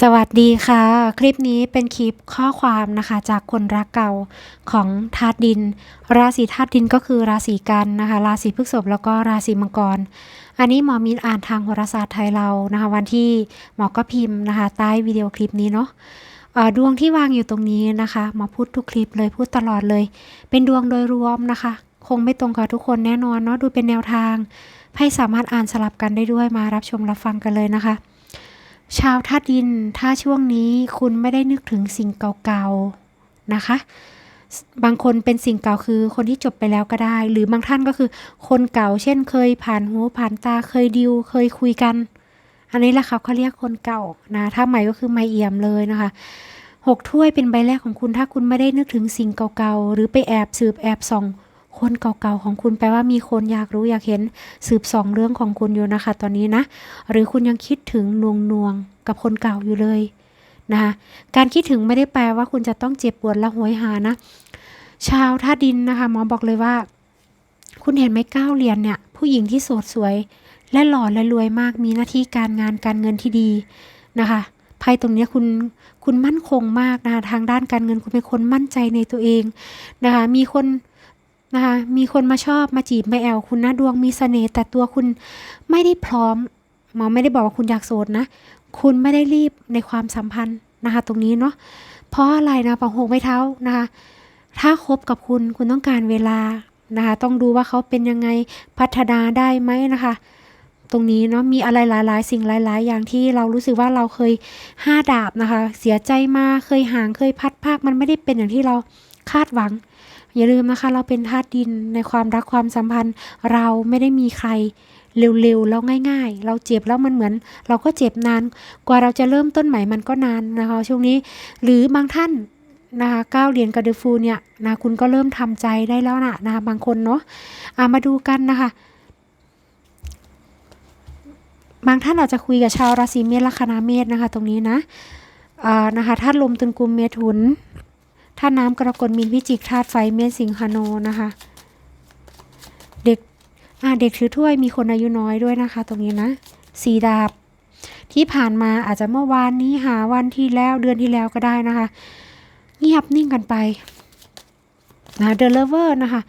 สวัสดีค่ะ คลิปนี้เป็นคลิปข้อความนะคะจากคนรักเก่าของธาตุดิน ราศีธาตุดินก็คือราศีกันนะคะ ราศีพฤษภแล้วก็ราศีมังกร อันนี้หมอมีนอ่านทางโหราศาสตร์ไทยเรานะคะ วันที่หมอก็พิมพ์นะคะ ใต้วิดีโอคลิปนี้เนาะดวงที่วางอยู่ตรงนี้นะคะหมอพูดทุกคลิปเลยพูดตลอดเลย เป็นดวงโดยรวมนะคะ คงไม่ตรงกับทุกคนแน่นอนเนาะดูเป็นแนวทางให้สามารถอ่านสลับกันได้ด้วยมารับชมรับฟังกันเลยนะคะ ชาวธาตุดินถ้าช่วงนี้คุณไม่ได้นึกถึงสิ่งเก่าๆนะคะ บางคนเป็นสิ่งเก่าคือคนที่จบไปแล้วก็ได้ หรือบางท่านก็คือคนเก่า เช่นเคยผ่านหูผ่านตาเคยดิวเคยคุยกัน อันนี้แหละค่ะเขาเรียกคนเก่านะถ้าใหม่ก็คือไม่เอี่ยมเลยนะคะหกถ้วยเป็นใบแรกของคุณถ้าคุณไม่ได้นึกถึงสิ่งเก่าๆหรือไปแอบสืบแอบส่อง คนเก่าๆของคุณแปลว่ามีคนอยากรู้อยากเห็นสืบสองเรื่องของคุณอยู่นะคะ ตอนนี้นะ หรือคุณยังคิดถึงนวงนวงๆกับคนเก่าอยู่เลยนะคะการคิดถึงไม่ได้แปลว่าคุณจะต้องเจ็บปวดและหวยหานะชาวท่าตุดินนะคะหมอบอกเลยว่า คุณเห็นไหมก้าวเหรียญเนี่ย ผู้หญิงที่โสดสวย และหล่อและรวยมากมีหน้าที่การงานการเงินที่ดีนะคะไพ่ตรงนี้คุณคุณมั่นคงมากนะคะทางด้านการเงินคุณเป็นคนมั่นใจในตัวเองนะคะมีคน นะคะมีคนมาชอบมาจีบมาแอลคุณนะดวงมีเสน่ห์แต่ตัวคุณไม่ได้พร้อมหมอไม่ได้บอกว่าคุณอยากโสดนะ คุณไม่ได้รีบในความสัมพันธ์นะคะ ตรงนี้เนาะเพราะอะไรนะปังหกไม่เท้านะคะ ถ้าคบกับคุณคุณต้องการเวลานะคะ ต้องดูว่าเขาเป็นยังไงพัฒนาได้ไหมนะคะ ตรงนี้เนาะมีอะไรหลาย ๆ สิ่งหลาย ๆ อย่างที่เรารู้สึกว่าเราเคยห้าดาบนะคะ เสียใจมาเคยห่างเคยพัดภาคมันไม่ได้เป็นอย่างที่เราคาดหวัง อย่าลืมนะคะ เราเป็นธาตุดินในความรักความสัมพันธ์ เราไม่ได้มีใครเร็วๆแล้วง่าย ๆ เราเจ็บแล้วมันเหมือน เราก็เจ็บนาน กว่าเราจะเริ่มต้นใหม่มันก็นานนะคะช่วงนี้ หรือบางท่านนะคะก้าวเหรียญกระดือฟูเนี่ยนะคุณก็เริ่มทำใจได้แล้วนะนะคะบางคนเนาะอ่ามาดูกันนะคะ บางท่านอาจจะคุยกับชาวราศีเมษลัคนาเมษนะคะ ตรงนี้นะอ่านะคะธาตุลมตุลกุมเมถุน ธาตุน้ำกรกฎมีนพิจิกธาตุไฟเมษสิงหาโนนะคะ เด็กอ่าเด็กถือถ้วยมีคนอายุน้อยด้วยนะคะ ตรงนี้นะสีดาบ ที่ผ่านมาอาจจะเมื่อวานนี้หาวันที่แล้วเดือนที่แล้วก็ได้นะคะ เงียบนิ่งกันไปนะเดลเวอร์นะคะ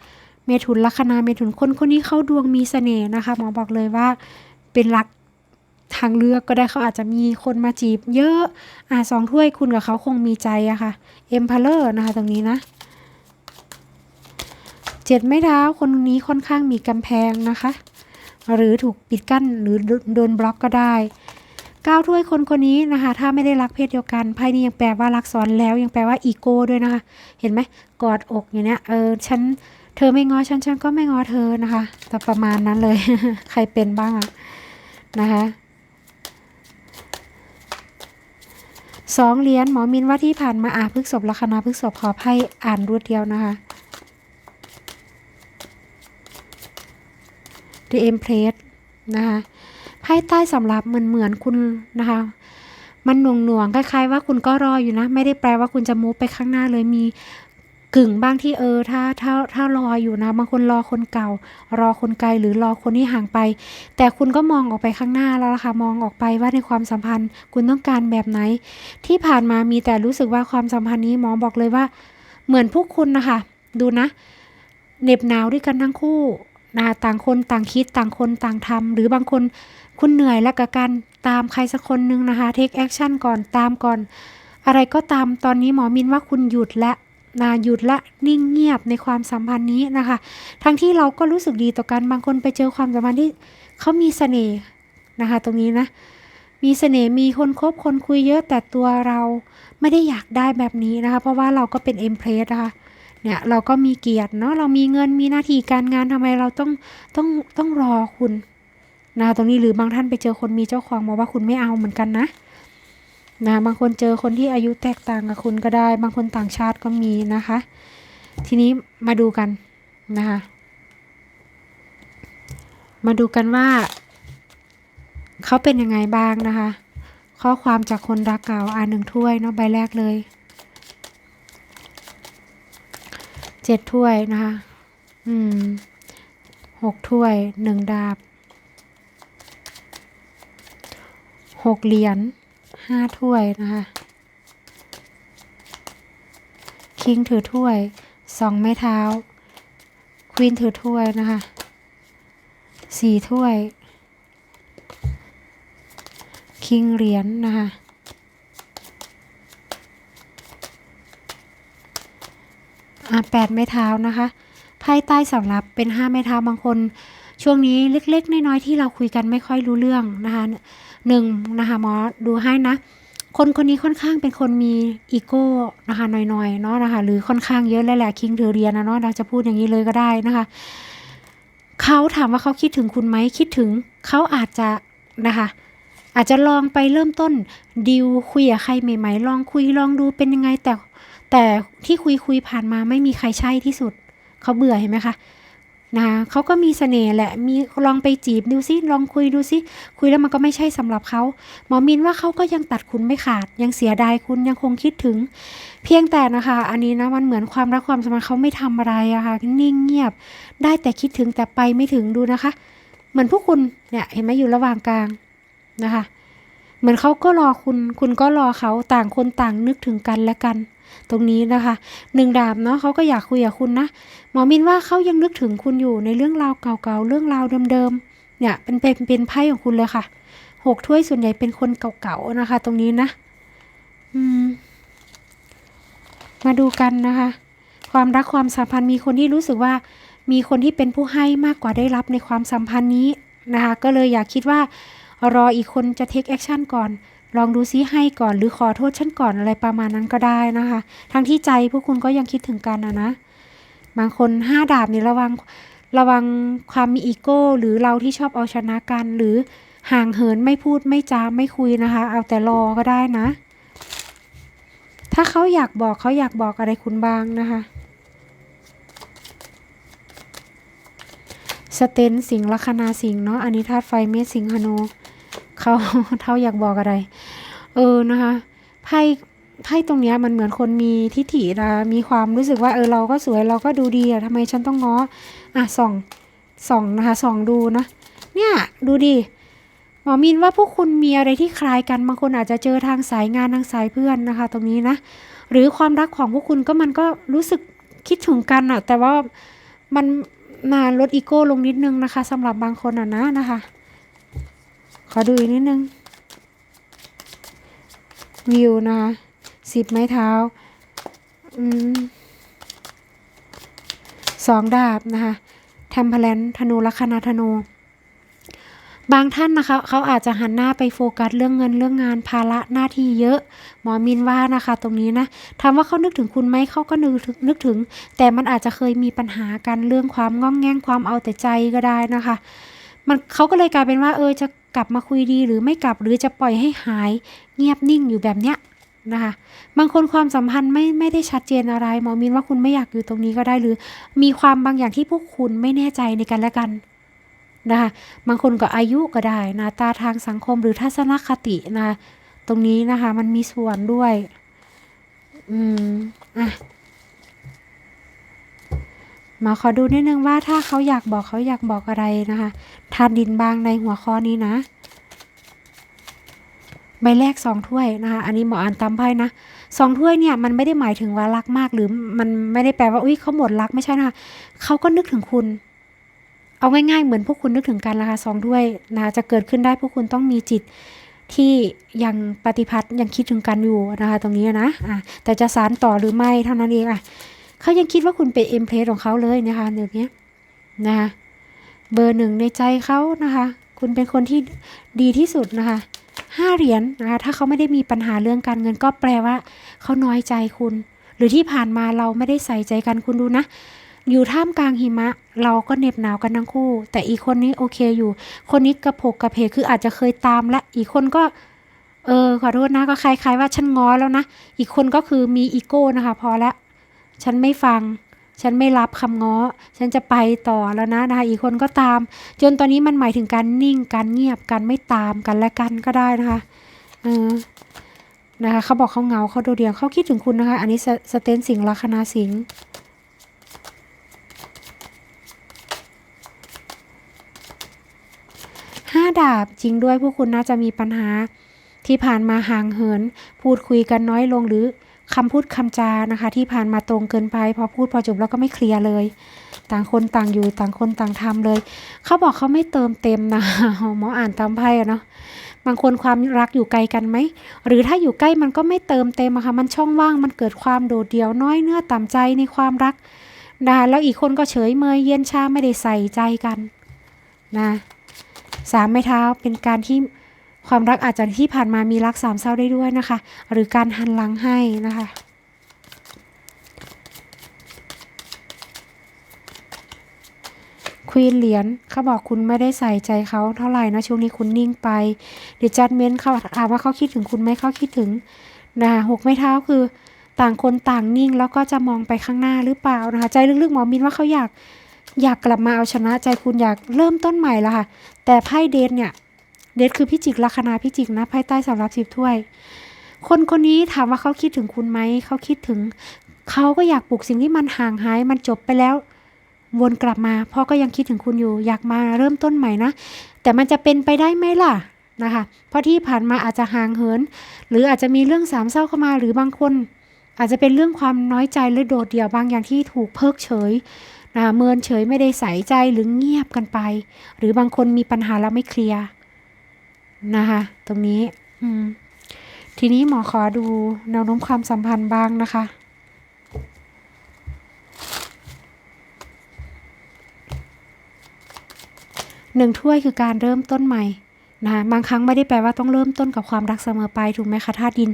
เมถุนลัคนาเมถุนคนคนนี้เขาดวงมีเสน่ห์นะคะหมอบอกเลยว่าเป็นรัก ทางเลือกก็ได้เขาอาจจะมีคนมาจีบเยอะ อ่าสองถ้วยคุณกับเขาคงมีใจอะค่ะเอ็มพาเลอร์นะคะตรงนี้นะเจ็ดไม่เท้าคนนี้ค่อนข้างมีกำแพงนะคะ หรือถูกปิดกั้นหรือโดนบล็อกก็ได้ก้าวถ้วยคนคนนี้นะคะ ถ้าไม่ได้รักเพศเดียวกันไพ่นี้ยังแปลว่ารักซ้อนแล้วยังแปลว่าอีโก้ด้วยนะคะ เห็นไหมกอดอกอย่างเนี้ยเออฉันเธอไม่งอฉันฉันก็ไม่งอเธอนะคะ แต่ประมาณนั้นเลย ใครเป็นบ้างอะนะคะ สองเหรียญหมอมินว่าที่ผ่านมาอาพฤกษบลัคนาพฤกษบขอให้อ่านรวดเดียวนะคะ The Empress นะคะไพ่ใต้สำรับเหมือนเหมือนคุณนะคะ มันหน่วงหน่วงคล้ายๆว่าคุณก็รออยู่นะ ไม่ได้แปลว่าคุณจะมูฟไปข้างหน้าเลยมี กึ่งบ้างที่เออถ้าถ้าถ้ารออยู่นะบางคนรอคนเก่า รอคนไกลหรือรอคนที่ห่างไป แต่คุณก็มองออกไปข้างหน้าแล้วล่ะค่ะมองออกไปว่าในความสัมพันธ์ คุณต้องการแบบไหน ที่ผ่านมามีแต่รู้สึกว่าความสัมพันธ์นี้หมอบอกเลยว่า เหมือนพวกคุณนะคะ ดูนะเหน็บหนาวด้วยกันทั้งคู่นะต่างคนต่างคิดต่างคนต่างทำหรือบางคนคุณเหนื่อยแล้วกับการตามใครสักคนหนึ่งนะคะเทคแอคชั่นก่อนตามก่อน อะไรก็ตามตอนนี้หมอมินว่าคุณหยุดและ นะหยุดละนิ่งเงียบในความสัมพันธ์นี้นะคะ ทั้งที่เราก็รู้สึกดีต่อกันบางคนไปเจอความสัมพันธ์ที่เขามีเสน่ห์นะคะ ตรงนี้นะ มีเสน่ห์มีคนคบคนคุยเยอะแต่ตัวเราไม่ได้อยากได้แบบนี้นะคะ เพราะว่าเราก็เป็นเอ็มเพรสนะคะเนี่ยเราก็มีเกียรติเนาะเรามีเงินมีหน้าที่การงานทำไมเราต้องต้องต้องรอคุณนะตรงนี้หรือบางท่านไปเจอคนมีเจ้าของมาว่าคุณไม่เอาเหมือนกันนะ นะบางคนเจอคนที่อายุแตกต่างกับคุณก็ได้ บางคนต่างชาติก็มีนะคะ ทีนี้มาดูกันนะคะมาดูกันว่า เขาเป็นยังไงบ้างนะคะ ข้อความจากคนรักเก่าอ่านหนึ่งถ้วยเนาะใบแรกเลยเจ็ดถ้วยนะคะ อืมหกถ้วยหนึ่งดาบหกเหรียญ ห้าถ้วยนะคะ คิงถือถ้วยสองไม้เท้า ควีนถือถ้วยนะคะสี่ถ้วย คิงเหรียญนะคะอะแปดไม้เท้านะคะไพ่ใต้สำรับเป็นห้าไม้เท้าบางคน ช่วงนี้เล็ก ๆ น้อยๆที่เราคุยกันไม่ค่อยรู้เรื่องนะคะหนึ่งนะคะหมอดูให้นะ คนคนนี้ค่อนข้างเป็นคนมีอีโก้นะคะน่อยๆเนาะนะคะหรือค่อนข้างเยอะเลยแหละคิงถือเรียนนะเนาะเราจะพูดอย่างนี้เลยก็ได้นะคะเขาถามว่าเขาคิดถึงคุณไหมคิดถึงเขาอาจจะนะคะอาจจะลองไปเริ่มต้นดิวคุยกับใครใหม่ๆลองคุยลองดูเป็นยังไงแต่แต่ที่คุยคุยผ่านมาไม่มีใครใช่ที่สุด เขาเบื่อเห็นไหมคะ นะคะเขาก็มีเสน่ห์แหละมีลองไปจีบดูซิลองคุยดูซิคุยแล้วมันก็ไม่ใช่สำหรับเขาหมอมินว่าเขาก็ยังตัดคุณไม่ขาด ยังเสียดายคุณยังคงคิดถึง เพียงแต่นะคะ อันนี้นะมันเหมือนความรักความสัมพันธ์เขาไม่ทำอะไรอะค่ะนิ่งเงียบ ได้แต่คิดถึงแต่ไปไม่ถึงดูนะคะ เหมือนพวกคุณเนี่ยเห็นไหมอยู่ระหว่างกลางนะคะ เหมือนเขาก็รอคุณ คุณก็รอเขาต่างคนต่างนึกถึงกันและกัน ตรงนี้นะคะหนึ่งดาบเนาะเขาก็อยากคุยกับคุณนะหมอมินว่าเขายังนึกถึงคุณอยู่ในเรื่องราวเก่าๆเรื่องราวเดิมๆเนี่ยเป็นเป็นเป็นไพ่ของคุณเลยค่ะหกถ้วยส่วนใหญ่เป็นคนเก่าๆนะคะ ตรงนี้นะอืมมาดูกันนะคะ ความรักความสัมพันธ์มีคนที่รู้สึกว่ามีคนที่เป็นผู้ให้มากกว่าได้รับในความสัมพันธ์นี้นะคะ ก็เลยอยากคิดว่ารออีกคนจะ take action ก่อน ลองดูซิให้ก่อนหรือขอโทษฉันก่อนอะไรประมาณนั้นก็ได้นะคะ ทั้งที่ใจพวกคุณก็ยังคิดถึงกันนะนะ บางคนห้าดาบนี่ระวังระวังความมีอีโก้ หรือเราที่ชอบเอาชนะกัน หรือห่างเหินไม่พูดไม่จาไม่คุยนะคะ เอาแต่รอก็ได้นะ ถ้าเขาอยากบอกเขาอยากบอกอะไรคุณบ้างนะคะสเตนสิงลัคนาสิงเนาะอันนี้ธาตุไฟเมษสิงหนู เขาเท่าอยากบอกอะไร เออนะคะไพ่ไพ่ตรงเนี้ยมันเหมือนคนมีทิฐินะมีความรู้สึกว่าเออเราก็สวยเราก็ดูดีอะทำไมฉันต้องง้ออะส่องส่องนะคะส่องดูนะเนี่ยดูดิหมอมินว่าพวกคุณมีอะไรที่คล้ายกันบางคนอาจจะเจอทางสายงานทางสายเพื่อนนะคะ ตรงนี้นะหรือความรักของพวกคุณก็มันก็รู้สึกคิดถึงกันอะแต่ว่ามันมาลดอีโก้ลงนิดนึงนะคะสำหรับบางคนอะนะนะคะ ขอดูอีกนิดนึง วิวนะคะสิบไม้เท้าอืมสองดาบนะคะแทมเพลนธนูลัคนาธนู บางท่านนะคะ เขาอาจจะหันหน้าไปโฟกัสเรื่องเงินเรื่องงานภาระหน้าที่เยอะ หมอมินว่านะคะ ตรงนี้นะถามว่าเขานึกถึงคุณไหมเขาก็นึกถึงนึกถึง แต่มันอาจจะเคยมีปัญหากันเรื่องความง่องแง่งความเอาแต่ใจก็ได้นะคะ มันเขาก็เลยกลายเป็นว่า เออจะ กลับมาคุยดีหรือไม่กลับหรือจะปล่อยให้หาย เงียบนิ่งอยู่แบบเนี้ยนะคะบางคนความสัมพันธ์ไม่ไม่ได้ชัดเจนอะไรหมอมินว่าคุณไม่อยากอยู่ตรงนี้ก็ได้หรือ มีความบางอย่างที่พวกคุณไม่แน่ใจในกันและกันนะคะบางคนก็อายุก็ได้นะตาทางสังคมหรือทัศนคตินะตรงนี้นะคะมันมีส่วนด้วย อืมอะ มาขอดูนิดนึงว่าถ้าเขาอยากบอกเขาอยากบอกอะไรนะคะทานดินบางในหัวข้อนี้นะ ใบแรกสองถ้วยนะคะ อันนี้หมออ่านตามไพ่นะสองถ้วยเนี่ยมันไม่ได้หมายถึงว่ารักมากหรือมันไม่ได้แปลว่าอุ้ยเขาหมดรักไม่ใช่นะคะเขาก็นึกถึงคุณ เอาง่ายๆเหมือนพวกคุณนึกถึงกันละคะสองถ้วยนะคะจะเกิดขึ้นได้พวกคุณต้องมีจิตที่ยังปฏิพัทธ์ยังคิดถึงกันอยู่นะคะ ตรงนี้นะอะแต่จะสารต่อหรือไม่เท่านั้นเองอะ เขายังคิดว่าคุณเป็นเอ็มเพลสของเขาเลยนะคะเดี๋ยวนี้นะคะเบอร์หนึ่งในใจเขานะคะ คุณเป็นคนที่ดีที่สุดนะคะห้าเหรียญนะคะถ้าเขาไม่ได้มีปัญหาเรื่องการเงินก็แปลว่าเขาน้อยใจคุณ หรือที่ผ่านมาเราไม่ได้ใส่ใจกันคุณดูนะ อยู่ท่ามกลางหิมะ เราก็เหน็บหนาวกันทั้งคู่ แต่อีกคนนี้โอเคอยู่ คนนี้กระโผกกระเพกคืออาจจะเคยตามและอีกคนก็ เออขอโทษนะก็คล้ายๆว่าฉันง้อแล้วนะ อีกคนก็คือมีอีโก้นะคะ พอละ ฉันไม่ฟัง ฉันไม่รับคำง้อ ฉันจะไปต่อแล้วนะนะคะ อีกคนก็ตาม จนตอนนี้มันหมายถึงการนิ่ง การเงียบ การไม่ตามกันและกันก็ได้นะคะเออนะคะเขาบอกเขาเหงาเขาโดดเดี่ยวเขาคิดถึงคุณนะคะ อันนี้สสเตนสิงห์ลัคนาสิงห์ห้าดาบจริงด้วยพวกคุณน่าจะมีปัญหาที่ผ่านมาห่างเหิน พูดคุยกันน้อยลงหรือ คำพูดคำจานะคะ ที่ผ่านมาตรงเกินไป พอพูดพอจบแล้วก็ไม่เคลียร์เลย ต่างคนต่างอยู่ต่างคนต่างทำเลย เขาบอกเขาไม่เติมเต็มนะหมออ่านตามไพ่เนาะบางคนความรักอยู่ไกลกันไหมหรือถ้าอยู่ใกล้มันก็ไม่เติมเต็มอะค่ะมันช่องว่างมันเกิดความโดดเดี่ยวน้อยเนื้อต่ำใจในความรักนะแล้วอีกคนก็เฉยเมยเย็นชาไม่ได้ใส่ใจกันนะสามไม้เท้าเป็นการที่ ความรักอาจจะที่ผ่านมามีรักสามเศร้าได้ด้วยนะคะ หรือการหันหลังให้นะคะควีนเหรียญเขาบอกคุณไม่ได้ใส่ใจเขาเท่าไหร่นะช่วงนี้คุณนิ่งไปเดี๋ยวจัดเม้นเขาถามว่าเขาคิดถึงคุณไหมเขาคิดถึงนะหกไม้เท้าคือ ต่างคนต่างนิ่งแล้วก็จะมองไปข้างหน้าหรือเปล่านะคะ ใจลึกๆหมอมินว่าเขาอยากอยากกลับมาเอาชนะใจคุณอยากเริ่มต้นใหม่ละค่ะ แต่ไพ่เดทเนี่ย เดทคือพิจิกลัคนาพิจิกนะไพ่ใต้สำรับสิบถ้วย คนคนนี้ถามว่าเขาคิดถึงคุณไหมเขาคิดถึง เขาก็อยากปลุกสิ่งที่มันห่างหายมันจบไปแล้ววนกลับมาพ่อก็ยังคิดถึงคุณอยู่อยากมาเริ่มต้นใหม่นะ แต่มันจะเป็นไปได้ไหมล่ะนะคะ เพราะที่ผ่านมาอาจจะห่างเหิน หรืออาจจะมีเรื่องสามเศร้าเข้ามาหรือบางคน อาจจะเป็นเรื่องความน้อยใจหรือโดดเดี่ยวบางอย่างที่ถูกเพิกเฉยนะเมินเฉยไม่ได้ใส่ใจหรือเงียบกันไป หรือบางคนมีปัญหาแล้วไม่เคลียร์ นะคะ ตรงนี้อืมทีนี้หมอขอดูแนวโน้มความสัมพันธ์บ้างนะคะ หนึ่งถ้วยคือการเริ่มต้นใหม่นะคะบางครั้งไม่ได้แปลว่าต้องเริ่มต้นกับความรักเสมอไปถูกไหมคะธาตุดิน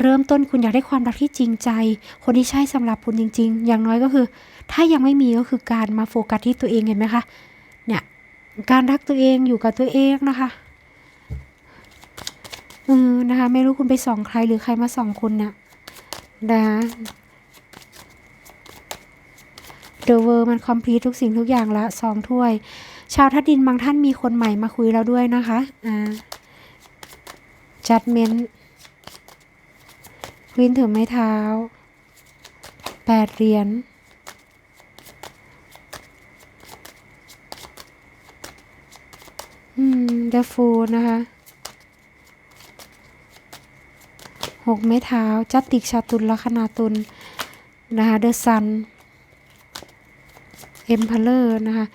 เริ่มต้นคุณอยากได้ความรักที่จริงใจ คนที่ใช่สำหรับคุณจริง ๆ อย่างน้อยก็คือ ถ้ายังไม่มีก็คือการมาโฟกัสที่ตัวเองเห็นไหมคะเนี่ยการรักตัวเองอยู่กับตัวเองนะคะ เออนะคะ ไม่รู้คุณไปส่องใครหรือใครมาส่องคุณเนี่ยนะคะเดอะเวอร์มันคอมพลีททุกสิ่งทุกอย่างละสองถ้วย ชาวทัดดินบางท่านมีคนใหม่มาคุยแล้วด้วยนะคะอ่าจัดเมนวินถือไม้เท้าแปดเหรียญอืมเดฟูนะคะ หกไม้เท้าจัตติกชาตุลลัคนาตุลนะคะเดอะซันเอ็มพลเลอร์นะคะ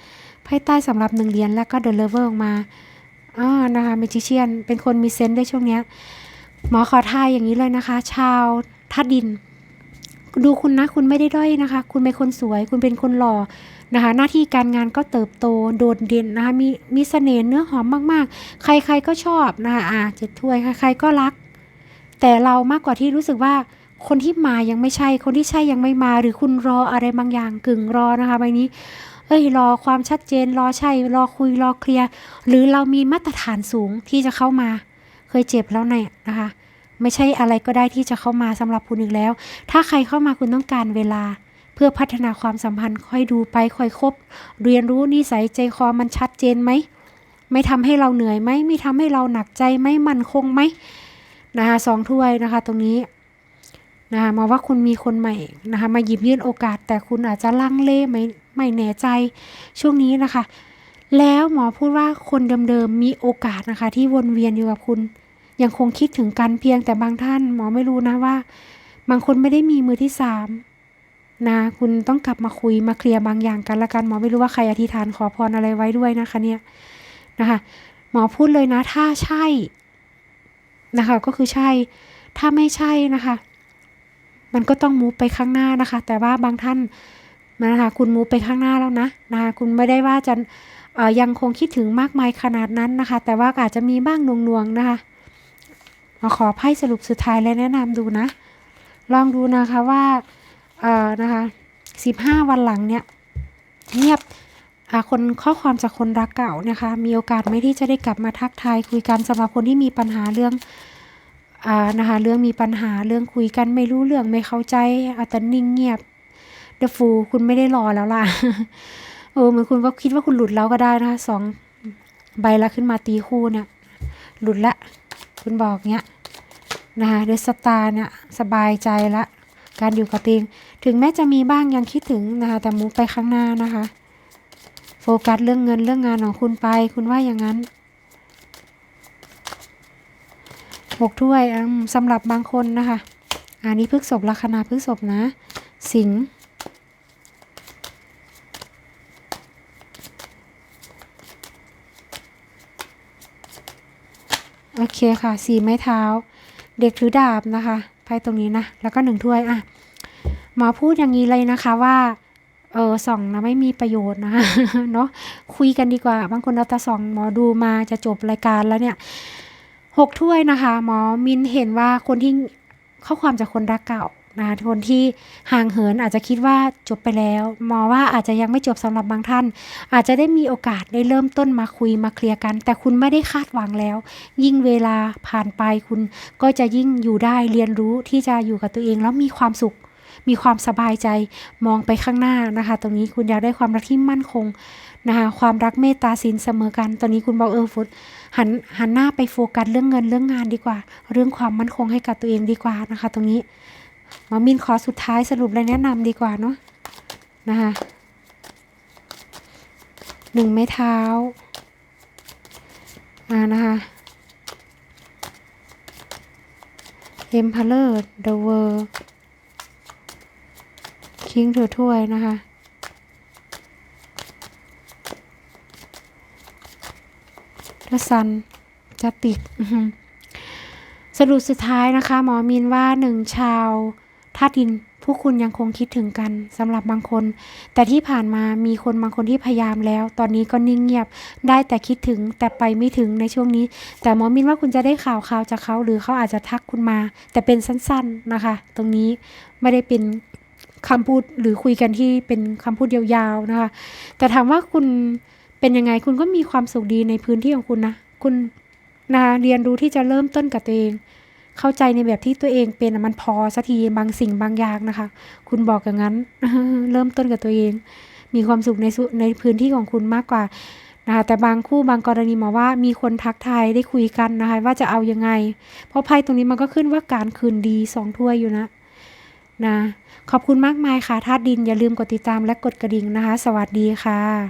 ไพ่ใต้สำหรับหนึ่งเหรียญแล้วก็เดอะเลเวอร์ออกมาอ่านะคะเมจิเชียนเป็นคนมีเซนส์ด้ช่วงเนี้ยหมอขอทายอย่างนี้เลยนะคะ ชาวทัดดิน ดูคุณนะคุณไม่ได้ด้อยนะคะ คุณเป็นคนสวย คุณเป็นคนหล่อนะคะ หน้าที่การงานก็เติบโตโดดเด่นนะคะมีมีเสน่ห์เนื้อหอมมาก ๆ ใครๆก็ชอบนะคะอ่าเจ็ดถ้วยใครๆก็รัก แต่เรามากกว่าที่รู้สึกว่าคนที่มายังไม่ใช่ คนที่ใช่ยังไม่มา หรือคุณรออะไรบางอย่างกึ่งรอนะคะใบนี้ เอ้ยรอความชัดเจนรอใช่ รอคุยรอเคลียร์หรือเรามีมาตรฐานสูงที่จะเข้ามา เคยเจ็บแล้วเนี่ยนะคะ ไม่ใช่อะไรก็ได้ที่จะเข้ามาสำหรับคุณอีกแล้ว ถ้าใครเข้ามาคุณต้องการเวลา เพื่อพัฒนาความสัมพันธ์ค่อยดูไปค่อยคบ เรียนรู้นิสัยใจคอมันชัดเจนไหมไม่ทำให้เราเหนื่อยไหมไม่ทำให้เราหนักใจไหมมันคงไหม นะคะสองถ้วยนะคะตรงนี้นะคะมาว่าคุณมีคนใหม่นะคะมาหยิบยื่นโอกาส แต่คุณอาจจะลังเลไม่ไม่แน่ใจช่วงนี้นะคะ แล้วหมอพูดว่าคนเดิมๆมีโอกาสนะคะ ที่วนเวียนอยู่กับคุณยังคงคิดถึงกันเพียงแต่บางท่านหมอไม่รู้นะว่า บางคนไม่ได้มีมือที่สามนะคุณต้องกลับมาคุยมาเคลียร์บางอย่างกันละกันหมอไม่รู้ว่าใครอธิษฐานขอพรอะไรไว้ด้วยนะคะเนี่ยนะคะหมอพูดเลยนะ ถ้าใช่ นะคะ ก็คือใช่ ถ้าไม่ใช่นะคะ มันก็ต้องมูฟไปข้างหน้านะคะ แต่ว่าบางท่านนะคะคุณมูฟไปข้างหน้าแล้วนะนะคะคุณไม่ได้ว่าจะยังคงคิดถึงมากมายขนาดนั้นนะคะ แต่ว่าอาจจะมีบ้างหน่วงๆนะคะมาขอไพ่สรุปสุดท้ายและแนะนำดูนะ ลองดูนะคะว่าเออนะคะสิบห้าวันหลังเนี่ยเงียบ คนข้อความจากคนรักเก่านะคะ มีโอกาสไหมที่จะได้กลับมาทักทายคุยกันสำหรับคนที่มีปัญหาเรื่องอ่านะคะเรื่องมีปัญหาเรื่องคุยกันไม่รู้เรื่องไม่เข้าใจอาแต่นิ่งเงียบเดฟูคุณไม่ได้รอแล้วล่ะเออเหมือนคุณก็คิดว่าคุณหลุดแล้วก็ได้นะคะสองใบละขึ้นมาตีคู่เนี่ย หลุดละคุณบอกเนี้ยนะคะเดอะสตาร์เนี่ยสบายใจละ การอยู่กับตัวเองถึงแม้จะมีบ้างยังคิดถึงนะคะแต่มูไปข้างหน้านะคะ โฟกัสเรื่องเงินเรื่องงานของคุณไป คุณว่าอย่างนั้นหกถ้วยสำหรับบางคนนะคะ อันนี้พฤกษบลัคนาพฤกษบนะ สิงโอเคค่ะสีไม้เท้า เด็กถือดาบนะคะไพ่ตรงนี้นะ แล้วก็หนึ่งถ้วยอะหมอพูดอย่างนี้เลยนะคะว่า เออส่องนะไม่มีประโยชน์นะเนาะคุยกันดีกว่า บางคนเราตาส่องหมอดูมาจะจบรายการแล้วเนี่ยหกถ้วยนะคะ หมอมินเห็นว่าคนที่ข้อความจากคนรักเก่านะคะคนที่ห่างเหินอาจจะคิดว่าจบไปแล้ว หมอว่าอาจจะยังไม่จบสำหรับบางท่าน อาจจะได้มีโอกาสได้เริ่มต้นมาคุยมาเคลียร์กัน แต่คุณไม่ได้คาดหวังแล้ว ยิ่งเวลาผ่านไปคุณก็จะยิ่งอยู่ได้เรียนรู้ที่จะอยู่กับตัวเองแล้วมีความสุข มีความสบายใจมองไปข้างหน้านะคะ ตรงนี้คุณอยากได้ความรักที่มั่นคงนะคะความรักเมตตาสินเสมอกัน ตอนนี้คุณบอกเออฟุตหันหันหน้าไปโฟกัสเรื่องเงินเรื่องงานดีกว่า เรื่องความมั่นคงให้กับตัวเองดีกว่านะคะ ตรงนี้มอมินขอสุดท้ายสรุปและแนะนำดีกว่าเนาะนะคะหนึ่งไม้เท้าอ่านะคะ Emperor The World คิงถือถ้วยนะคะทซันจะติดสรุปสุดท้ายนะคะ หมอมินว่าหนึ่งชาวธาตุดินผู้คุณยังคงคิดถึงกันสำหรับบางคน แต่ที่ผ่านมามีคนบางคนที่พยายามแล้ว ตอนนี้ก็นิ่งเงียบได้แต่คิดถึงแต่ไปไม่ถึงในช่วงนี้ แต่หมอมินว่าคุณจะได้ข่าวข่าวจากเขา หรือเขาอาจจะทักคุณมา แต่เป็นสั้นๆนะคะ ตรงนี้ไม่ได้เป็น คำพูดหรือคุยกันที่เป็นคำพูดยาวๆนะคะ แต่ถามว่าคุณเป็นยังไงคุณก็มีความสุขดีในพื้นที่ของคุณนะ คุณนะเรียนรู้ที่จะเริ่มต้นกับตัวเอง เข้าใจในแบบที่ตัวเองเป็นมันพอสักทีบางสิ่งบางอย่างนะคะ คุณบอกอย่างนั้น เริ่มต้นกับตัวเอง มีความสุขในในพื้นที่ของคุณมากกว่านะคะแต่บางคู่บางกรณีหมาว่ามีคนทักทายได้คุยกันนะคะว่าจะเอายังไง เพราะไพ่ตรงนี้มันก็ขึ้นว่าการคืนดีสองถ้วยอยู่นะ นะ ขอบคุณมากมายค่ะธาตุดินอย่าลืมกดติดตามและกดกระดิ่งนะคะ สวัสดีค่ะ